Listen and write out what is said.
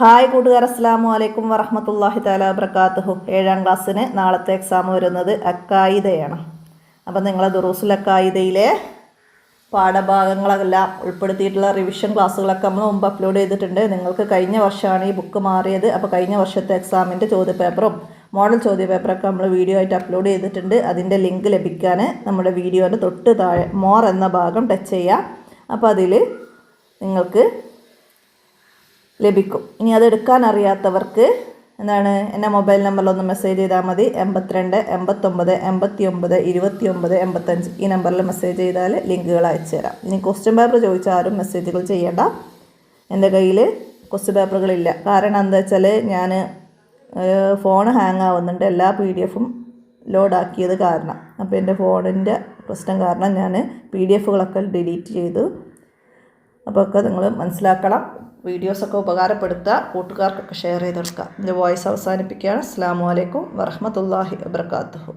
Hi കൂട്ടുകാർ അസ്സാം വലൈക്കും വറഹമത്തല്ലാഹി താല അബ്രക്കാത്തുഹു ഏഴാം ക്ലാസ്സിന് നാളത്തെ എക്സാം വരുന്നത് അക്കായിദയാണ്. അപ്പം നിങ്ങൾ ദുറൂസുൽ അക്കായിദയിലെ പാഠഭാഗങ്ങളെല്ലാം ഉൾപ്പെടുത്തിയിട്ടുള്ള റിവിഷൻ ക്ലാസ്സുകളൊക്കെ നമ്മൾ മുമ്പ് അപ്ലോഡ് ചെയ്തിട്ടുണ്ട്. നിങ്ങൾക്ക് കഴിഞ്ഞ വർഷമാണ് ഈ ബുക്ക് മാറിയത്. അപ്പോൾ കഴിഞ്ഞ വർഷത്തെ എക്സാമിന്റെ ചോദ്യപേപ്പറും മോഡൽ ചോദ്യപേപ്പറൊക്കെ നമ്മൾ വീഡിയോ ആയിട്ട് അപ്ലോഡ് ചെയ്തിട്ടുണ്ട്. അതിന്റെ ലിങ്ക് ലഭിക്കാൻ നമ്മുടെ വീഡിയോന്റെ തൊട്ട് താഴെ മോർ എന്ന ഭാഗം ടച്ച് ചെയ്യുക അപ്പോൾ അതിൽ നിങ്ങൾക്ക് ലഭിക്കും. ഇനി അത് എടുക്കാൻ അറിയാത്തവർക്ക് എന്താണ് എന്റെ മൊബൈൽ നമ്പറിലൊന്ന് മെസ്സേജ് ചെയ്താൽ മതി. എൺപത്തിരണ്ട് എൺപത്തൊമ്പത് എൺപത്തി ഒമ്പത് ഇരുപത്തി ഒമ്പത് എൺപത്തഞ്ച്. ഈ നമ്പറിൽ മെസ്സേജ് ചെയ്താൽ ലിങ്കുകൾ അയച്ചു തരാം. ഇനി ക്വസ്റ്റ്യൻ പേപ്പർ ചോദിച്ചാൽ ആരും മെസ്സേജുകൾ ചെയ്യേണ്ട എന്റെ കയ്യിൽ ക്വസ്റ്റ്യൻ പേപ്പറുകളില്ല കാരണം എന്താ വെച്ചാൽ ഞാൻ ഫോൺ ഹാങ് ആവുന്നുണ്ട്. എല്ലാ പി ഡി എഫും ലോഡാക്കിയത് കാരണം. അപ്പോൾ എന്റെ ഫോണിന്റെ പ്രശ്നം കാരണം ഞാൻ പി ഡി എഫുകളൊക്കെ ഡിലീറ്റ് ചെയ്തു. അപ്പോൾ ഒക്കെ നിങ്ങൾ മനസ്സിലാക്കണം. വീഡിയോസൊക്കെ ഉപകാരപ്പെടുത്തുക കൂട്ടുകാർക്കൊക്കെ ഷെയർ ചെയ്ത് കൊടുക്കുക എന്റെ വോയിസ് അവസാനിപ്പിക്കുകയാണ്. അസ്സാം വലൈക്കും വറഹമത്തല്ലാഹി വബർക്കാത്തുഹു